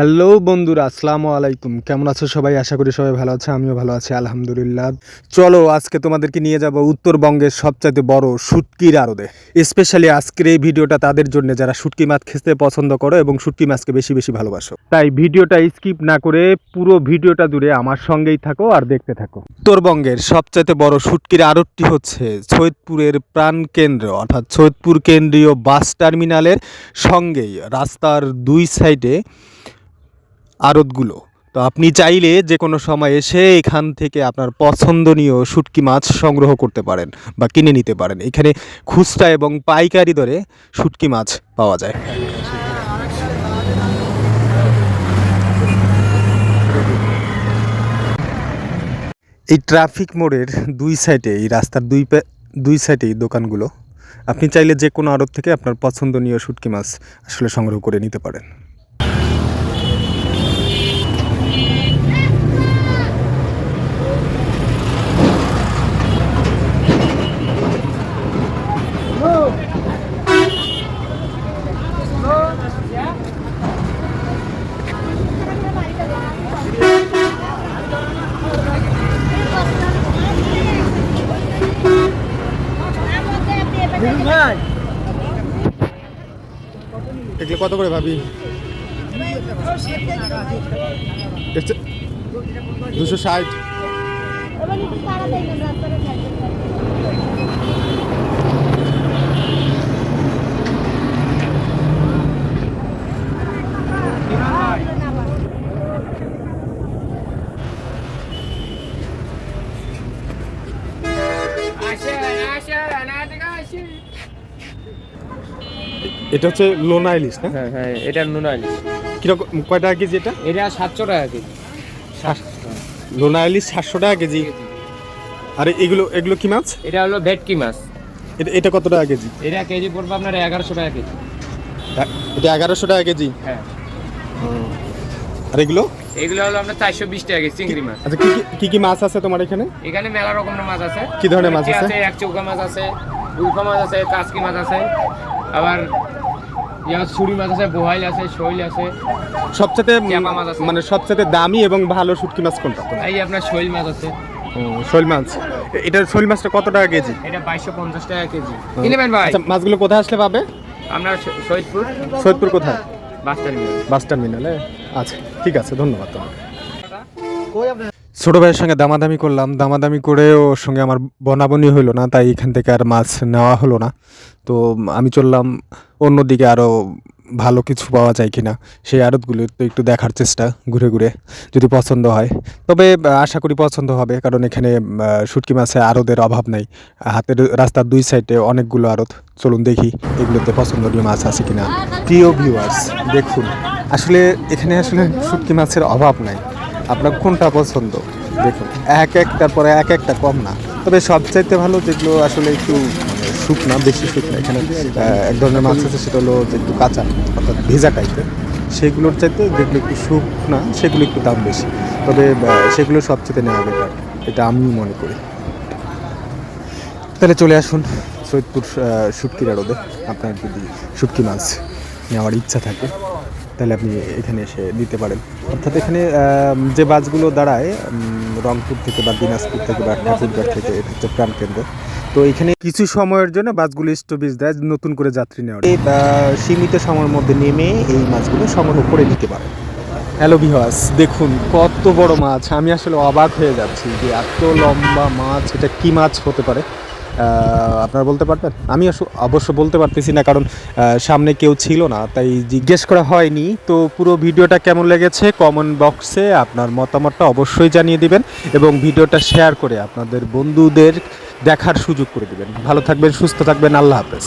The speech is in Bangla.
হ্যালো বন্ধুরা, আসসালামু আলাইকুম। কেমন আছো সবাই? আশা করি সবাই ভালো আছে, আমিও ভালো আছি, আলহামদুলিল্লাহ। চলো, আজকে তোমাদেরকে নিয়ে যাব উত্তরবঙ্গের সবচাইতে বড় শুটকির আরদে স্পেশালি আজকের এই ভিডিওটা তাদের জন্য, যারা শুটকি মাছ খেতে পছন্দ করো এবং শুটকি মাছকে বেশি বেশি ভালোবাসো। তাই ভিডিওটা স্কিপ না করে পুরো ভিডিওটা জুড়ে আমার সঙ্গেই থাকো আর দেখতে থাকো। উত্তরবঙ্গের সবচাইতে বড় শুটকির আড়তটি হচ্ছে সৈয়দপুরের প্রাণকেন্দ্র অর্থাৎ সৈয়দপুর কেন্দ্রীয় বাস টার্মিনালের সঙ্গেই রাস্তার দুই সাইডে আড়তগুলো। তো আপনি চাইলে যে কোনো সময় এসে এখান থেকে আপনার পছন্দনীয় শুটকি মাছ সংগ্রহ করতে পারেন বা কিনে নিতে পারেন। এখানে খুচরা এবং পাইকারি দরে শুটকি মাছ পাওয়া যায়। এই ট্রাফিক মোড়ের দুই সাইডে, এই রাস্তার দুই দুই সাইডে দোকানগুলো, আপনি চাইলে যে কোনো আড়ত থেকে আপনার পছন্দনীয় শুটকি মাছ আসলে সংগ্রহ করে নিতে পারেন। এগুলো কত করে ভাবি? দুশো ষাট। এটা হচ্ছে লোনা ইলিশ না? হ্যাঁ হ্যাঁ এটা নুনা ইলিশ। কীরকম কয় টাকা কেজি এটা? এটা সাতশো টাকা কেজি। লোনা ইলিশ সাতশো টাকা কেজি। আর এগুলো এগুলো কি মাছ? এটা হলো ভেটকি মাছ। এটা এটা কত টাকা কেজি? এটা কেজি পড়বে আপনার এগারোশো টাকা কেজি। এটা এগারোশো টাকা কেজি? হ্যাঁ। আর এগুলো? এগুলো হলো আপনার চারশো বিশ টাকা কেজি চিংড়ি মাছ। আচ্ছা কি কি- কি কি মাছ আছে তোমার এখানে? এখানে মেলা রকমের মাছ আছে। কি ধরনের মাছ আছে? এক চৌকা মাছ আছে উল্ফা মাছ আছে কাসকি মাছ আছে। আবার ইয়া ছুরি মাছ আছে বোহাইল আছে শৈল আছে। সবচেয়ে চ্যাপা মাছ আছে। মানে সবচেয়ে দামি এবং ভালো শুটকি মাছ কোনটা? এই যে আপনার শৈল মাছ আছে। শোল মাছ। এ- এটার শোল মাছটা কত টাকা কেজি? এটা বাইশশো পঞ্চাশ টাকা কেজি। কিনবেন ভাই? আচ্ছা মাছগুলো কোথায় আসলে পাবে? আপনার শ- সৈয়দপুর সৈয়দপুর কোথায়? Bus terminal. বাস টার্মিনালে। আচ্ছা ঠিক আছে ধন্যবাদ তোমাকে। ছোট ভাইয়ের সঙ্গে দামাদামি করলাম। দামাদামি করে ওর সঙ্গে আমার বনাবনি হইল না, তাই এখান থেকে আর মাছ নেওয়া হলো না। তো আমি চললাম অন্যদিকে আরও ভালো কিছু পাওয়া যায় কিনা, সেই আড়তগুলো তো একটু দেখার চেষ্টা ঘুরে ঘুরে, যদি পছন্দ হয়। তবে আশা করি পছন্দ হবে, কারণ এখানে শুটকি মাছে আড়তের অভাব নাই। হাতের রাস্তার দুই সাইডে অনেকগুলো আড়ত, চলুন দেখি এগুলোতে পছন্দনীয় মাছ আছে কিনা। প্রিয় ভিউয়ার্স দেখুন, আসলে এখানে আসলে শুটকি মাছের অভাব নাই। আপনার কোনটা পছন্দ? দেখুন, এক একটার পরে এক একটা কম না। তবে সবচাইতে ভালো যেগুলো আসলে একটু শুকনা, বেশি শুকনা, এখানে এক ধরনের মাছ আছে, সেটা হলো যে একটু কাঁচা, অর্থাৎ ভেজা টাইপের সেগুলোর চাইতে যেগুলো একটু শুকনা, সেগুলো একটু দাম বেশি। তবে সেগুলো সবচেয়ে নেওয়া বেটার এটা আমি মনে করি। তাহলে চলে আসুন সৈয়দপুর শুটকির আড়দে আপনার যদি শুটকি মাছ নেওয়ার ইচ্ছা থাকে তাহলে আপনি এখানে এসে দিতে পারেন। অর্থাৎ এখানে যে বাসগুলো দাঁড়ায় রংপুর থেকে বা দিনাজপুর থেকে বা ঠাকুরগাঁ থেকে এটা হচ্ছে প্রাণকেন্দ্র। তো এখানে কিছু সময়ের জন্য বাসগুলো স্টপেজ দেয় নতুন করে যাত্রী নেওয়ার এই, আহ, সীমিত সময়ের মধ্যে নেমে এই মাছগুলো সংগ্রহ করে নিতে পারে। হ্যালো বিহাস দেখুন কত বড় মাছ। আমি আসলে অবাক হয়ে যাচ্ছি যে এত লম্বা মাছ এটা কি মাছ হতে পারে? আপনারা বলতে পারবেন? আমি অবশ্য বলতে পারতেছি না, কারণ সামনে কেউ ছিল না, তাই জিজ্ঞেস করা হয়নি। তো পুরো ভিডিওটা কেমন লেগেছে কমেন্ট বক্সে আপনার মতামতটা অবশ্যই জানিয়ে দিবেন এবং ভিডিওটা শেয়ার করে আপনাদের বন্ধুদের দেখার সুযোগ করে দেবেন। ভালো থাকবেন, সুস্থ থাকবেন, আল্লাহ হাফেজ।